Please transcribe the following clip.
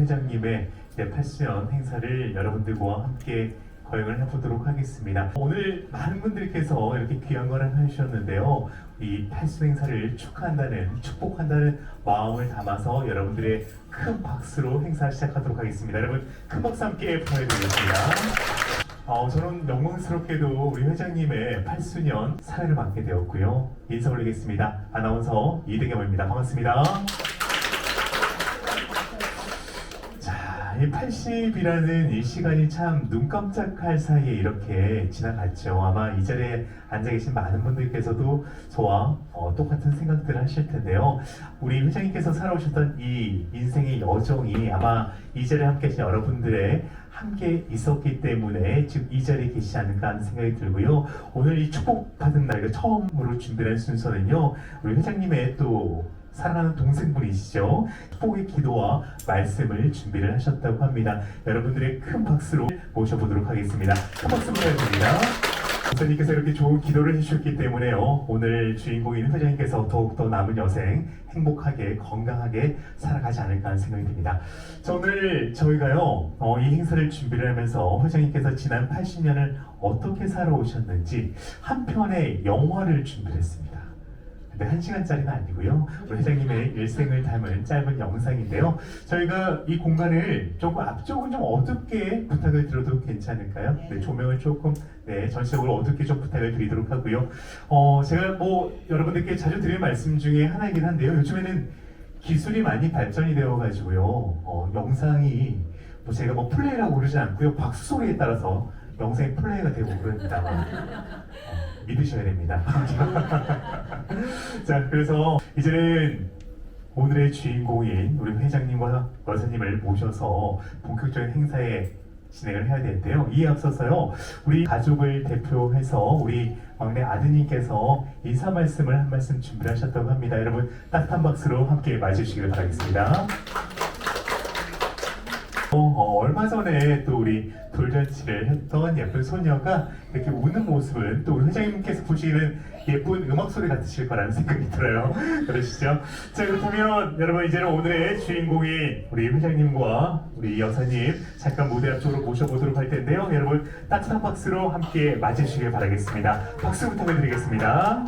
회장님의 이제 8주년 행사를 여러분들과 함께 거행을 해보도록 하겠습니다. 오늘 많은 분들께서 이렇게 귀한 거를 해주셨는데요. 이 8주 행사를 축하한다는, 축복한다는 마음을 담아서 여러분들의 큰 박수로 행사 시작하도록 하겠습니다. 여러분, 큰 박수 함께 보내드리겠습니다. 어, 저는 영광스럽게도 우리 회장님의 8수년 사회를 맡게 되었고요. 인사 올리겠습니다. 아나운서 이대겸입니다. 반갑습니다. 자, 이 80이라는 이 시간이 참 눈 깜짝할 사이에 이렇게 지나갔죠. 아마 이 자리에 앉아 계신 많은 분들께서도 저와 어, 똑같은 생각들을 하실 텐데요. 우리 회장님께서 살아오셨던 이 인생의 여정이 아마 이 자리에 함께 계신 여러분들의 함께 있었기 때문에 지금 이 자리에 계시지 않을까 하는 생각이 들고요. 오늘 이 축복받은 날, 처음으로 준비한 순서는요. 우리 회장님의 또 사랑하는 동생분이시죠. 축복의 기도와 말씀을 준비를 하셨다고 합니다. 여러분들의 큰 박수로 모셔보도록 하겠습니다. 큰 박수 부탁드립니다. 목사님께서 이렇게 좋은 기도를 해주셨기 때문에요. 오늘 주인공인 회장님께서 더욱더 남은 여생 행복하게 건강하게 살아가지 않을까 하는 생각이 듭니다. 자, 오늘 저희가요 어, 이 행사를 준비를 하면서 회장님께서 지난 80년을 어떻게 살아오셨는지 한 편의 영화를 준비를 했습니다. 근데 한 시간짜리가 아니고요. 우리 회장님의 일생을 담은 짧은 영상인데요. 저희가 이 공간을 조금 앞쪽은 좀 어둡게 부탁을 드려도 괜찮을까요? 네, 조명을 조금 네, 전체적으로 어둡게 좀 부탁을 드리도록 하고요. 어, 제가 뭐 여러분들께 자주 드리는 말씀 중에 하나이긴 한데요. 요즘에는 기술이 많이 발전이 되어가지고요. 어, 영상이 뭐 제가 뭐 플레이라고 그러지 않고요. 박수 소리에 따라서 영상이 플레이가 되고 그럽니다. 어, 믿으셔야 됩니다. 자, 그래서 이제는 오늘의 주인공인 우리 회장님과 여사님을 모셔서 본격적인 행사에 진행을 해야 되는데요. 이에 앞서서요, 우리 가족을 대표해서 우리 막내 아드님께서 인사 말씀을 한 말씀 준비를 하셨다고 합니다. 여러분 따뜻한 박수로 함께 맞으시길 바라겠습니다. 어, 어, 얼마 전에 또 우리 돌잔치를 했던 예쁜 소녀가 이렇게 우는 모습은 또 우리 회장님께서 보시기에는 예쁜 음악 소리 같으실 거라는 생각이 들어요. 그러시죠? 자 그렇다면 여러분 이제는 오늘의 주인공인 우리 회장님과 우리 여사님 잠깐 무대 앞쪽으로 모셔보도록 할 텐데요. 여러분 따뜻한 박수로 함께 맞으시길 바라겠습니다. 박수 부탁드리겠습니다.